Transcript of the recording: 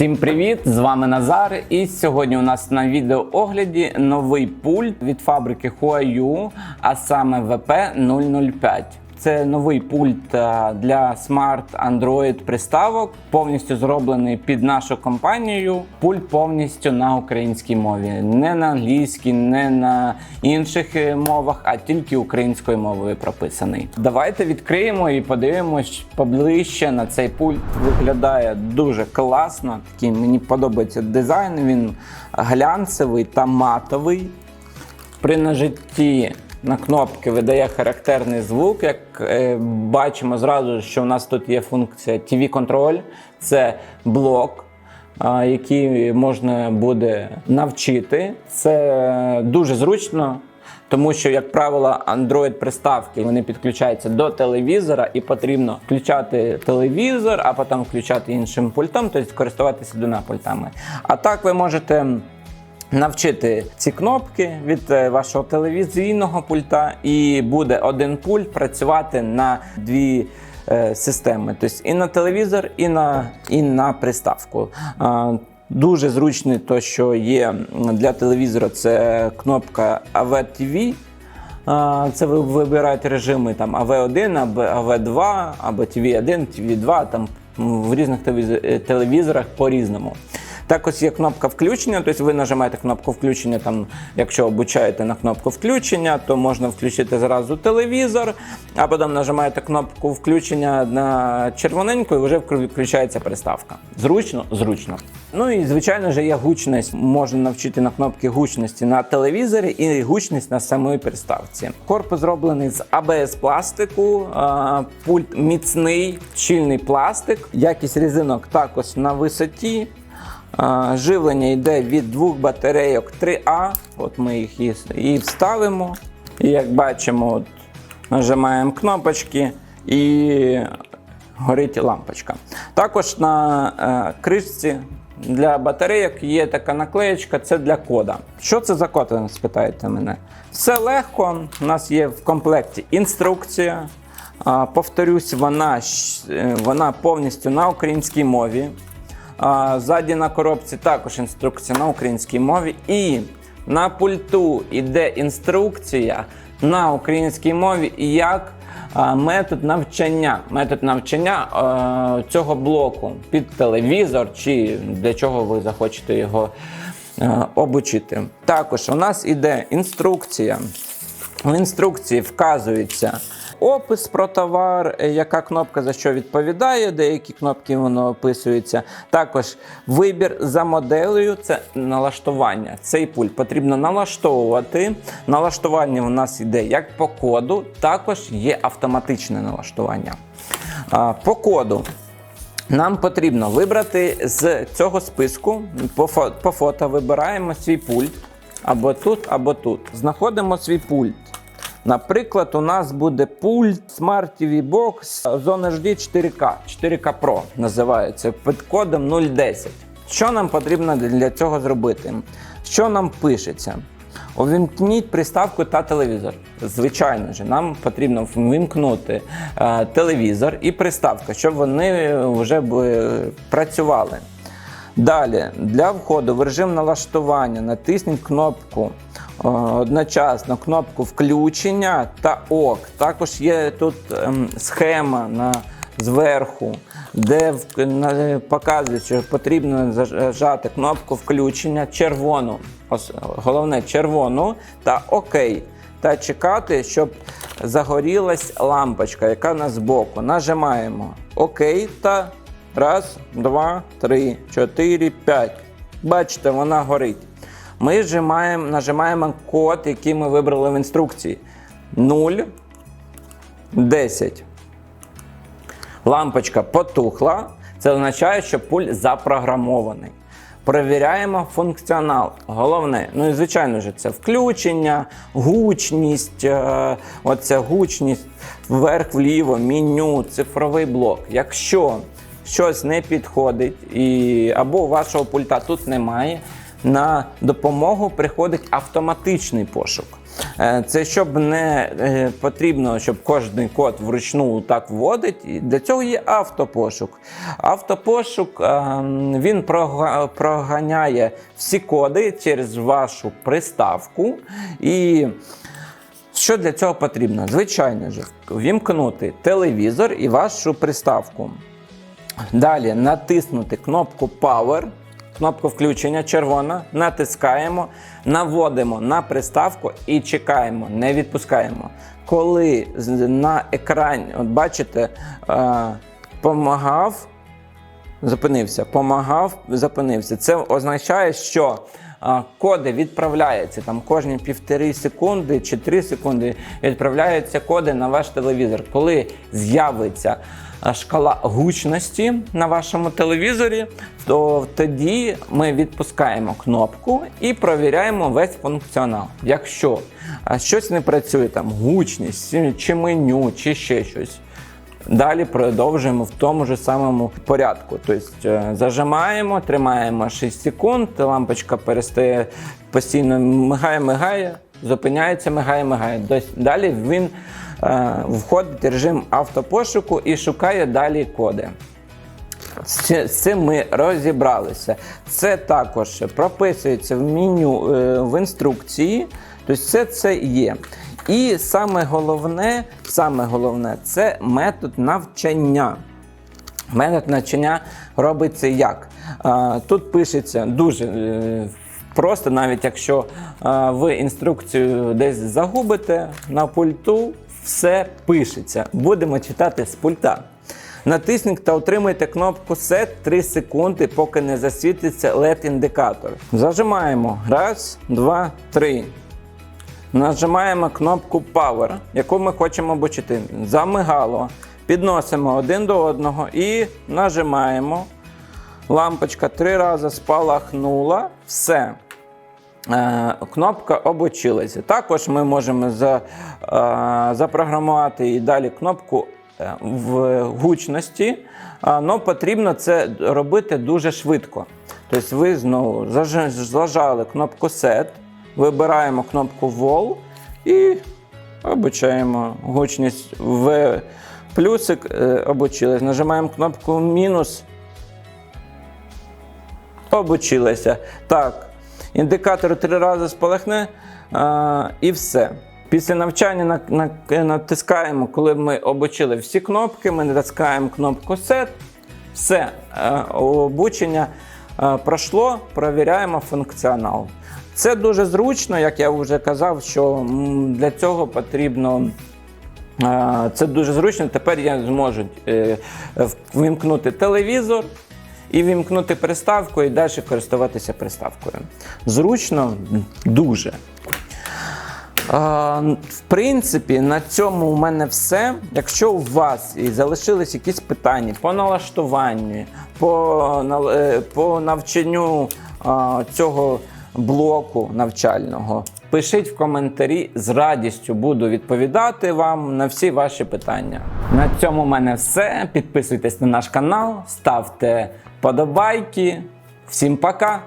Всім привіт! З вами Назар. І сьогодні у нас на відеоогляді новий пульт від фабрики Huayu, а саме VP005. Це новий пульт е, для Smart Android приставок, повністю зроблений під нашу компанію. Пульт повністю на українській мові, не на англійській, не на інших е, мовах, а тільки українською мовою прописаний. Давайте відкриємо і подивимось поближче на цей пульт. Виглядає дуже класно. Такий мені подобається дизайн. Він глянцевий та матовий. При нажитті на кнопки видає характерний звук. Як е, бачимо зразу, що у нас тут є функція TV контроль це блок. Який можна буде навчити, це дуже зручно, тому що, як правило, Android приставки вони підключаються до телевізора, і потрібно включати телевізор, а потім включати іншим пультом, тобто користуватися двома пультами. А так ви можете навчити ці кнопки від е, вашого телевізійного пульта, і буде один пульт працювати на дві. е, Системи, тобто і на телевізор, і на, і на приставку. Дуже зручно, то що є для телевізора, це кнопка AV-TV. Це ви вибираєте режими там AV1, або AV2, або TV1, TV2, там в різних е, телевізорах по-різному. Також є кнопка включення, тобто ви нажимаєте кнопку включення, там, якщо обучаєте на кнопку включення, то можна включити зразу телевізор, а потім нажимаєте кнопку включення на червоненьку і вже вклю- включається приставка. Зручно, зручно. Ну і звичайно ж є гучність. Можна навчити на кнопки гучності на телевізорі і гучність на самій приставці. Корпус зроблений з АБС пластику, пульт міцний, щільний пластик, якість резинок також на висоті. Живлення йде від двох батарейок 3А. От ми їх і, вставимо. І як бачимо, от, нажимаємо кнопочки і горить лампочка. Також на е, кришці для батарейок є така наклеєчка, це для кода. Що це за код, спитаєте мене? Все легко. У нас є в комплекті інструкція. Повторюсь, вона, е, вона повністю на українській мові. Ззаді на коробці також інструкція на українській мові. І на пульту йде інструкція на українській мові, як метод навчання. Метод навчання цього блоку під телевізор, чи для чого ви захочете його обучити. Також у нас іде інструкція. В інструкції вказується опис про товар, е, яка кнопка за що відповідає, деякі кнопки воно описується. Також вибір за моделею це налаштування. Цей пульт потрібно налаштовувати. Налаштування у нас йде як по коду, також є автоматичне налаштування. По коду нам потрібно вибрати з цього списку по, фо- по фото вибираємо свій пульт або тут, або тут. Знаходимо свій пульт. Наприклад, у нас буде пульт Smart TV Box Zone HD 4K, 4K Pro називається під кодом 010. Що нам потрібно для цього зробити? Що нам пишеться? Увімкніть приставку та телевізор. Звичайно ж, нам потрібно вимкнути е, телевізор і приставка, щоб вони вже б, е, працювали. Далі, для входу в режим налаштування натисніть кнопку одночасно кнопку включення та ок. Також є тут ем, схема на зверху, де показує, що потрібно зажати кнопку включення червону. Головне червону та ОК. Та чекати, щоб загорілась лампочка, яка на збоку. Нажимаємо ОК та раз, два, три, чотири, п'ять. Бачите, вона горить. Ми нажимаємо, нажимаємо код, який ми вибрали в інструкції. 0, 10. Лампочка потухла. Це означає, що пульт запрограмований. Перевіряємо функціонал. Головне, ну і звичайно ж, це включення, гучність, е, оця гучність вверх-вліво, меню, цифровий блок. Якщо щось не підходить, і, або вашого пульта тут немає, на допомогу приходить автоматичний пошук. Е, Це щоб не е, потрібно, щоб кожен код вручну так вводить. Для цього є автопошук. Автопошук е, він проганяє всі коди через вашу приставку. І що для цього потрібно? Звичайно ж, вімкнути телевізор і вашу приставку. Далі натиснути кнопку Power, кнопку включення червона, натискаємо, наводимо на приставку і чекаємо, не відпускаємо. Коли на екрані, от бачите, е, помагав, зупинився, помагав, зупинився. Це означає, що коди відправляються там кожні півтори секунди чи три секунди відправляються коди на ваш телевізор. Коли з'явиться шкала гучності на вашому телевізорі, то тоді ми відпускаємо кнопку і провіряємо весь функціонал. Якщо щось не працює, там гучність, чи меню, чи ще щось. Далі продовжуємо в тому ж самому порядку. Тобто е, зажимаємо, тримаємо 6 секунд, лампочка перестає постійно мигає, мигає, зупиняється, мигає, мигає. Далі він е, входить в режим автопошуку і шукає далі коди. З цим ми розібралися. Це також прописується в меню е, в інструкції. Тобто все це є. І саме головне, саме головне це метод навчання. Метод навчання робиться як? Тут пишеться дуже е, просто, навіть якщо ви інструкцію десь загубите на пульту, все пишеться. Будемо читати з пульта. Натисніть та отримайте кнопку Set 3 секунди, поки не засвітиться LED-індикатор. Зажимаємо. Раз, два, три. Нажимаємо кнопку Power, яку ми хочемо обучити. Замигало. Підносимо один до одного і нажимаємо. Лампочка три рази спалахнула. Все. Е, Кнопка обучилася. Також ми можемо е, запрограмувати і далі кнопку е, в гучності, але потрібно це робити дуже швидко. Тобто ви знову зажали кнопку Set, вибираємо кнопку Wall і обучаємо гучність в плюсик, е, обучились. Нажимаємо кнопку мінус, обучилися. Так, індикатор три рази спалахне а, і все. Після навчання на, на, натискаємо, коли ми обучили всі кнопки, ми натискаємо кнопку Set. Все, е, обучення е, пройшло, провіряємо функціонал. Це дуже зручно, як я вже казав, що для цього потрібно. Це дуже зручно. Тепер я зможу е, вимкнути телевізор і вимкнути приставку, і далі користуватися приставкою. Зручно дуже. В принципі, на цьому у мене все. Якщо у вас і залишились якісь питання по налаштуванню, по, е, по навчанню цього блоку навчального, пишіть в коментарі, з радістю буду відповідати вам на всі ваші питання. На цьому у мене все. Підписуйтесь на наш канал, ставте подобайки. Всім пока!